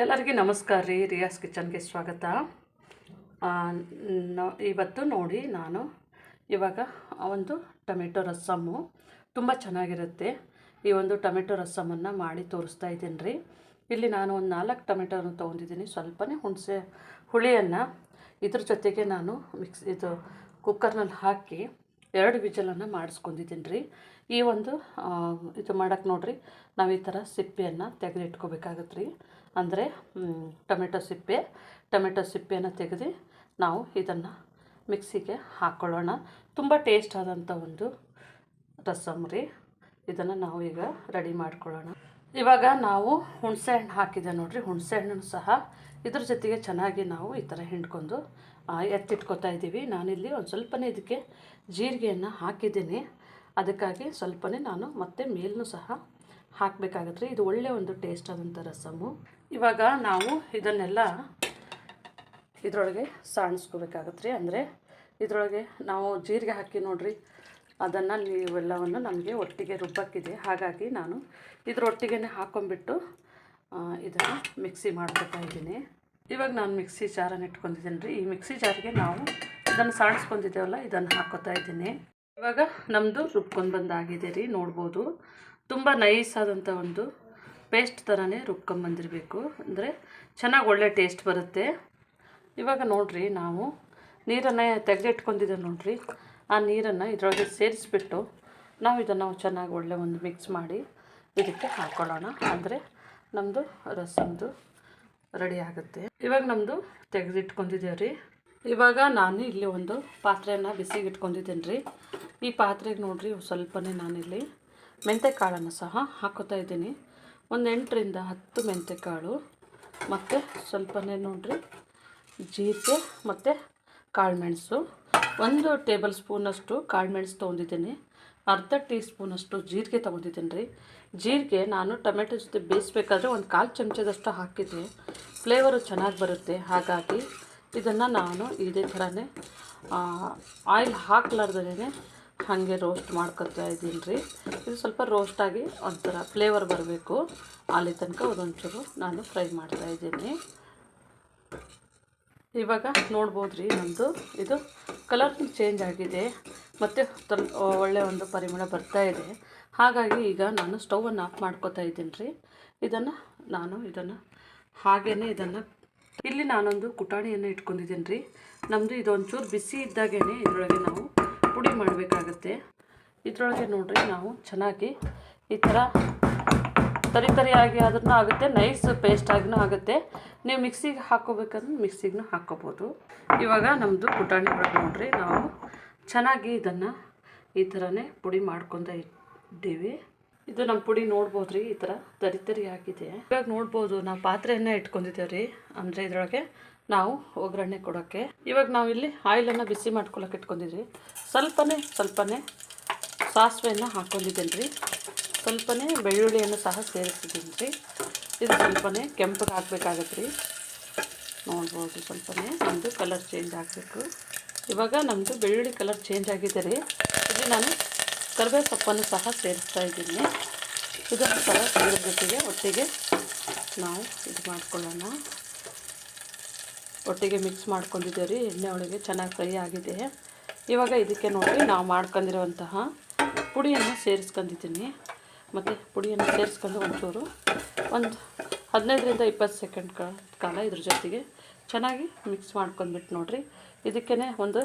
ಎಲ್ಲರಿಗೂ ನಮಸ್ಕಾರ ರೀ, ರಿಯಾಸ್ ಕಿಚನ್ಗೆ ಸ್ವಾಗತ. ಇವತ್ತು ನೋಡಿ ನಾನು ಇವಾಗ ಒಂದು ಟೊಮೆಟೊ ರಸಮ್ಮು. ತುಂಬ ಚೆನ್ನಾಗಿರುತ್ತೆ. ಈ ಒಂದು ಟೊಮೆಟೊ ರಸಮನ್ನು ಮಾಡಿ ತೋರಿಸ್ತಾ ಇದ್ದೀನಿ ರೀ. ಇಲ್ಲಿ ನಾನು ಒಂದು ನಾಲ್ಕು ಟೊಮೆಟೊನ ತೊಗೊಂಡಿದ್ದೀನಿ. ಸ್ವಲ್ಪನೇ ಹುಣಸೆ ಹುಳಿಯನ್ನು ಇದ್ರ ಜೊತೆಗೆ ನಾನು ಮಿಕ್ಸ್ ಇದು ಕುಕ್ಕರ್ನಲ್ಲಿ ಹಾಕಿ ಎರಡು ವಿಜಲನ್ನು ಮಾಡಿಸ್ಕೊಂಡಿದ್ದೀನಿ ರೀ ಈ ಒಂದು ಇದು ಮಾಡೋಕ್ಕೆ ನೋಡಿರಿ, ನಾವು ಈ ಥರ ಸಿಪ್ಪೆಯನ್ನು ತೆಗೆದಿಟ್ಕೋಬೇಕಾಗತ್ತೆ ರೀ ಅಂದರೆ ಟೊಮೆಟೊ ಸಿಪ್ಪೆ. ಟೊಮೆಟೊ ಸಿಪ್ಪೆಯನ್ನು ತೆಗೆದು ನಾವು ಇದನ್ನು ಮಿಕ್ಸಿಗೆ ಹಾಕ್ಕೊಳ್ಳೋಣ ತುಂಬ ಟೇಸ್ಟ್ ಆದಂಥ ಒಂದು ರಸಮ್ ರೀ. ಇದನ್ನು ನಾವು ಈಗ ರೆಡಿ ಮಾಡ್ಕೊಳ್ಳೋಣ. ಇವಾಗ ನಾವು ಹುಣಸೆ ಹಣ್ಣು ಹಾಕಿದೆ ನೋಡ್ರಿ. ಹುಣಸೆ ಹಣ್ಣು ಸಹ ಇದ್ರ ಜೊತೆಗೆ ಚೆನ್ನಾಗಿ ನಾವು ಈ ಥರ ಹಿಂಡ್ಕೊಂಡು ಎತ್ತಿಟ್ಕೊತಾ ಇದ್ದೀವಿ. ನಾನಿಲ್ಲಿ ಒಂದು ಸ್ವಲ್ಪನೇ ಇದಕ್ಕೆ ಜೀರಿಗೆಯನ್ನು ಹಾಕಿದ್ದೀನಿ. ಅದಕ್ಕಾಗಿ ಸ್ವಲ್ಪನೇ ನಾನು ಮತ್ತೆ ಮೇಲೂ ಸಹ ಹಾಕಬೇಕಾಗತ್ತೆ. ಇದು ಒಳ್ಳೆಯ ಒಂದು ಟೇಸ್ಟ್ ಆದಂಥ ರಸಮು. ಇವಾಗ ನಾವು ಇದನ್ನೆಲ್ಲ ಇದರೊಳಗೆ ಸಾಣಿಸ್ಕೋಬೇಕಾಗತ್ತೆ ರೀ. ಅಂದರೆ ಇದರೊಳಗೆ ನಾವು ಜೀರಿಗೆ ಹಾಕಿ ನೋಡ್ರಿ. ಅದನ್ನು ನೀವೆಲ್ಲವನ್ನು ನಮಗೆ ಒಟ್ಟಿಗೆ ರುಬ್ಬಕ್ಕಿದೆ. ಹಾಗಾಗಿ ನಾನು ಇದರೊಟ್ಟಿಗೆ ಹಾಕ್ಕೊಂಬಿಟ್ಟು ಇದನ್ನು ಮಿಕ್ಸಿ ಮಾಡ್ಕೊತಾ ಇದ್ದೀನಿ. ಇವಾಗ ನಾನು ಮಿಕ್ಸಿ ಜಾರನ್ನು ಇಟ್ಕೊಂಡಿದ್ದೀನಿ ರೀ ಈ ಮಿಕ್ಸಿ ಜಾರಿಗೆ ನಾವು ಇದನ್ನು ಸಾಣಿಸ್ಕೊಂಡಿದ್ದೇವಲ್ಲ ಇದನ್ನು ಹಾಕೋತಾ ಇದ್ದೀನಿ. ಇವಾಗ ನಮ್ಮದು ರುಬ್ಕೊಂಡು ಬಂದಾಗಿದೆ ರೀ, ನೋಡ್ಬೋದು. ತುಂಬ ನೈಸ್ ಆದಂಥ ಒಂದು ಪೇಸ್ಟ್ ಥರನೇ ರುಬ್ಕೊಂಬಂದಿರಬೇಕು ಅಂದರೆ ಚೆನ್ನಾಗಿ ಒಳ್ಳೆ ಟೇಸ್ಟ್ ಬರುತ್ತೆ. ಇವಾಗ ನೋಡಿರಿ, ನಾವು ನೀರನ್ನು ತೆಗೆದಿಟ್ಕೊಂಡಿದ್ದೇವೆ ನೋಡ್ರಿ. ಆ ನೀರನ್ನು ಇದರೊಳಗೆ ಸೇರಿಸ್ಬಿಟ್ಟು ನಾವು ಇದನ್ನು ಚೆನ್ನಾಗಿ ಒಳ್ಳೆ ಒಂದು ಮಿಕ್ಸ್ ಮಾಡಿ ಇದಕ್ಕೆ ಹಾಕ್ಕೊಳ್ಳೋಣ ಅಂದರೆ ನಮ್ಮದು ರಸಮ್ದು ರೆಡಿ ಆಗುತ್ತೆ. ಇವಾಗ ನಮ್ಮದು ತೆಗೆದಿಟ್ಕೊಂಡಿದ್ದೇವೆ ರೀ. ಇವಾಗ ನಾನು ಇಲ್ಲಿ ಒಂದು ಪಾತ್ರೆಯನ್ನು ಬಿಸಿಗೆ ಇಟ್ಕೊಂಡಿದ್ದೀನಿ ರೀ ಈ ಪಾತ್ರೆಗೆ ನೋಡಿರಿ, ಸ್ವಲ್ಪನೇ ನಾನಿಲ್ಲಿ ಮೆಂತೆಕಾಳನ್ನು ಸಹ ಹಾಕೋತಾ ಇದ್ದೀನಿ. ಒಂದು ಎಂಟರಿಂದ ಹತ್ತು ಮೆಂತೆಕಾಳು ಮತ್ತು ಸ್ವಲ್ಪನೇ ನೋಡಿರಿ, ಜೀರಿಗೆ ಮತ್ತು ಕಾಳುಮೆಣಸು ಒಂದು ಟೇಬಲ್ ಸ್ಪೂನಷ್ಟು ಕಾಳುಮೆಣಸು ತೊಗೊಂಡಿದ್ದೀನಿ, ಅರ್ಧ ಟೀ ಸ್ಪೂನಷ್ಟು ಜೀರಿಗೆ ತೊಗೊಂಡಿದ್ದೀನಿ ರೀ. ಜೀರಿಗೆ ನಾನು ಟೊಮೆಟೊ ಜೊತೆ ಬೇಯಿಸ್ಬೇಕಾದ್ರೆ ಒಂದು ಕಾಲು ಚಮಚದಷ್ಟು ಹಾಕಿದ್ದೆ ಫ್ಲೇವರು ಚೆನ್ನಾಗಿ ಬರುತ್ತೆ. ಹಾಗಾಗಿ ಇದನ್ನು ನಾನು ಇದೇ ಥರನೇ ಆಯಿಲ್ ಹಾಕ್ಲಾರ್ದೇ ಹಾಗೆ ರೋಸ್ಟ್ ಮಾಡ್ಕೊತಾ ಇದ್ದೀನಿ ರೀ. ಇದು ಸ್ವಲ್ಪ ರೋಸ್ಟಾಗಿ ಒಂಥರ ಫ್ಲೇವರ್ ಬರಬೇಕು. ಅಲ್ಲಿ ತನಕ ಒಂದೊಂಚೂರು ನಾನು ಫ್ರೈ ಮಾಡ್ತಾ ಇದ್ದೀನಿ. ಇವಾಗ ನೋಡ್ಬೋದು ರೀ ನಮ್ಮದು ಇದು ಕಲರ್ ಚೇಂಜ್ ಆಗಿದೆ. ಮತ್ತು ತಲ್ ಒಳ್ಳೆ ಒಂದು ಪರಿಮಳ ಬರ್ತಾ ಇದೆ. ಹಾಗಾಗಿ ಈಗ ನಾನು ಸ್ಟೌವನ್ನು ಆಫ್ ಮಾಡ್ಕೋತಾ ಇದ್ದೀನಿ ರೀ ಇದನ್ನು ನಾನು ಇದನ್ನು ಹಾಗೇ ಇದನ್ನು ಇಲ್ಲಿ ನಾನೊಂದು ಕುಟಾಣಿಯನ್ನು ಇಟ್ಕೊಂಡಿದ್ದೀನಿ ರೀ ನಮ್ಮದು ಇದೊಂಚೂರು ಬಿಸಿ ಇದ್ದಾಗೇ ಇದರೊಳಗೆ ನಾವು ಪುಡಿ ಮಾಡಬೇಕಾಗತ್ತೆ. ಇದರೊಳಗೆ ನೋಡಿರಿ ನಾವು ಚೆನ್ನಾಗಿ ಈ ಥರ ತರಿ ತರಿಯಾಗಿ ಆದ್ರೂ ಆಗುತ್ತೆ. ನೈಸ್ ಪೇಸ್ಟ್ ಆಗಿನೂ ಆಗುತ್ತೆ. ನೀವು ಮಿಕ್ಸಿಗೆ ಹಾಕೋಬೇಕಂದ್ರೆ ಮಿಕ್ಸಿಗೂ ಹಾಕೋಬೋದು. ಇವಾಗ ನಮ್ಮದು ಪುಟಾಣಿ ಒಳಗೆ ನೋಡ್ರಿ. ನಾವು ಚೆನ್ನಾಗಿ ಇದನ್ನು ಈ ಥರನೇ ಪುಡಿ ಮಾಡ್ಕೊತ ಇದ್ದೀವಿ. ಇದು ನಮ್ಮ ಪುಡಿ ನೋಡ್ಬೋದು ರೀ ಈ ಥರ ತರಿ ತರಿ ಆಗಿದೆ. ಇವಾಗ ನೋಡ್ಬೋದು, ನಾವು ಪಾತ್ರೆಯನ್ನು ಇಟ್ಕೊಂಡಿದ್ದೇವೆ ರೀ. ಅಂದರೆ ಇದರೊಳಗೆ ನಾವು ಒಗ್ಗರಣೆ ಕೊಡೋಕ್ಕೆ ಇವಾಗ ನಾವು ಇಲ್ಲಿ ಆಯಿಲನ್ನು ಬಿಸಿ ಮಾಡ್ಕೊಳಕ್ಕೆ ಇಟ್ಕೊಂಡಿದ್ವಿ. ಸ್ವಲ್ಪನೇ ಸ್ವಲ್ಪನೇ ಸಾಸಿವೆಯನ್ನು ಹಾಕ್ಕೊಂಡಿದ್ದೇನೆ ರೀ ಸ್ವಲ್ಪನೇ ಬೆಳ್ಳುಳ್ಳಿಯನ್ನು ಸಹ ಸೇರಿಸಿದ್ದೀನಿ ರೀ ಇದು ಸ್ವಲ್ಪನೇ ಕೆಂಪಗೆ ಹಾಕ್ಬೇಕಾಗತ್ತೆ ರೀ ನೋಡ್ಬೋದು ಸ್ವಲ್ಪನೇ ನಮ್ಮದು ಕಲರ್ ಚೇಂಜ್ ಆಗಬೇಕು. ಇವಾಗ ನಮ್ಮದು ಬೆಳ್ಳುಳ್ಳಿ ಕಲರ್ ಚೇಂಜ್ ಆಗಿದೆ ರೀ. ಇಲ್ಲಿ ನಾನು ಕರಿಬೇವು ಸೊಪ್ಪನ್ನು ಸಹ ಸೇರಿಸ್ತಾ ಇದ್ದೀನಿ. ಇದನ್ನು ಸಹ ಇದ್ರ ಜೊತೆಗೆ ಒಟ್ಟಿಗೆ ನಾವು ಇದು ಮಾಡ್ಕೊಳ್ಳೋಣ. ಒಟ್ಟಿಗೆ ಮಿಕ್ಸ್ ಮಾಡ್ಕೊಂಡಿದ್ದೇವೆ ರೀ. ಎಣ್ಣೆ ಒಳಗೆ ಚೆನ್ನಾಗಿ ಫ್ರೈ ಆಗಿದೆ. ಇವಾಗ ಇದಕ್ಕೆ ನೋಡಿ ನಾವು ಮಾಡ್ಕೊಂಡಿರುವಂತಹ ಪುಡಿಯನ್ನು ಸೇರಿಸ್ಕೊಂಡಿದ್ದೀನಿ. ಮತ್ತು ಪುಡಿಯನ್ನು ಸೇರಿಸ್ಕೊಂಡು ಒಂಚೂರು. ಒಂದು ಹದಿನೈದರಿಂದ ಇಪ್ಪತ್ತು ಸೆಕೆಂಡ್ ಕಾಲ ಇದ್ರ ಜೊತೆಗೆ ಚೆನ್ನಾಗಿ ಮಿಕ್ಸ್ ಮಾಡ್ಕೊಂಡ್ಬಿಟ್ಟು ನೋಡಿರಿ. ಇದಕ್ಕೇ ಒಂದು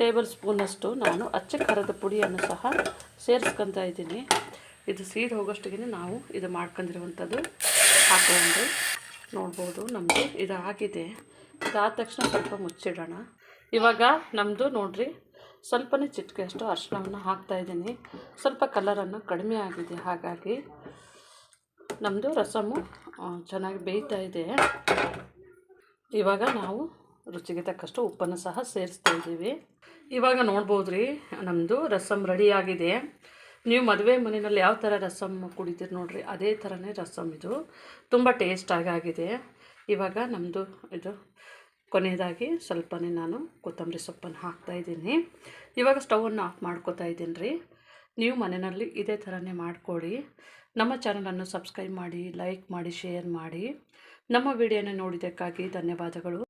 ಟೇಬಲ್ ಸ್ಪೂನಷ್ಟು ನಾನು ಅಚ್ಚ ಖಾರದ ಪುಡಿಯನ್ನು ಸಹ ಸೇರಿಸ್ಕೊತಾ ಇದ್ದೀನಿ. ಇದು ಸೀಡ್ ಹೋಗೋಷ್ಟಿಗೆ ನಾವು ಇದು ಮಾಡ್ಕೊಂಡಿರುವಂಥದ್ದು ಹಾಕೊಂಡು ನೋಡ್ಬೋದು ನಮ್ಮದು ಇದು ಆಗಿದೆ ಇದಾದ ತಕ್ಷಣ ಸ್ವಲ್ಪ ಮುಚ್ಚಿಡೋಣ. ಇವಾಗ ನಮ್ಮದು ನೋಡ್ರಿ ಸ್ವಲ್ಪನೇ ಚಿಟಿಕೆ ಅಷ್ಟು ಅರಿಶಿಣವನ್ನು ಹಾಕ್ತಾ ಇದ್ದೀನಿ. ಸ್ವಲ್ಪ ಕಲರನ್ನು ಕಡಿಮೆ ಆಗಿದೆ. ಹಾಗಾಗಿ ನಮ್ಮದು ರಸಮು ಚೆನ್ನಾಗಿ ಬೇಯ್ತಾ ಇದೆ. ಇವಾಗ ನಾವು ರುಚಿಗೆ ತಕ್ಕಷ್ಟು ಉಪ್ಪನ್ನು ಸಹ ಸೇರಿಸ್ತಾ ಇದ್ದೀವಿ. ಇವಾಗ ನೋಡ್ಬೋದು ರೀ ನಮ್ಮದು ರಸಮ್ ರೆಡಿಯಾಗಿದೆ ನೀವು ಮದುವೆ ಮನೆಯಲ್ಲಿ ಯಾವ ಥರ ರಸಮ್ ಕುಡಿತೀರಿ ನೋಡಿರಿ, ಅದೇ ಥರನೇ ರಸಮ್ ಇದು. ತುಂಬ ಟೇಸ್ಟಾಗಿ ಆಗಿದೆ. ಇವಾಗ ನಮ್ಮದು ಇದು ಕೊನೆಯದಾಗಿ ಸ್ವಲ್ಪನೇ ನಾನು ಕೊತ್ತಂಬರಿ ಸೊಪ್ಪನ್ನು ಹಾಕ್ತಾಯಿದ್ದೀನಿ ಇವಾಗ ಸ್ಟವನ್ನು ಆಫ್ ಮಾಡ್ಕೋತಾ ಇದ್ದೀನಿ ರೀ. ನೀವು ಮನೆಯಲ್ಲಿ ಇದೇ ಥರನೇ ಮಾಡಿಕೊಡಿ ನಮ್ಮ ಚಾನಲನ್ನು ಸಬ್ಸ್ಕ್ರೈಬ್ ಮಾಡಿ, ಲೈಕ್ ಮಾಡಿ, ಶೇರ್ ಮಾಡಿ. ನಮ್ಮ ವಿಡಿಯೋನ ನೋಡಿದ್ದಕ್ಕಾಗಿ ಧನ್ಯವಾದಗಳು.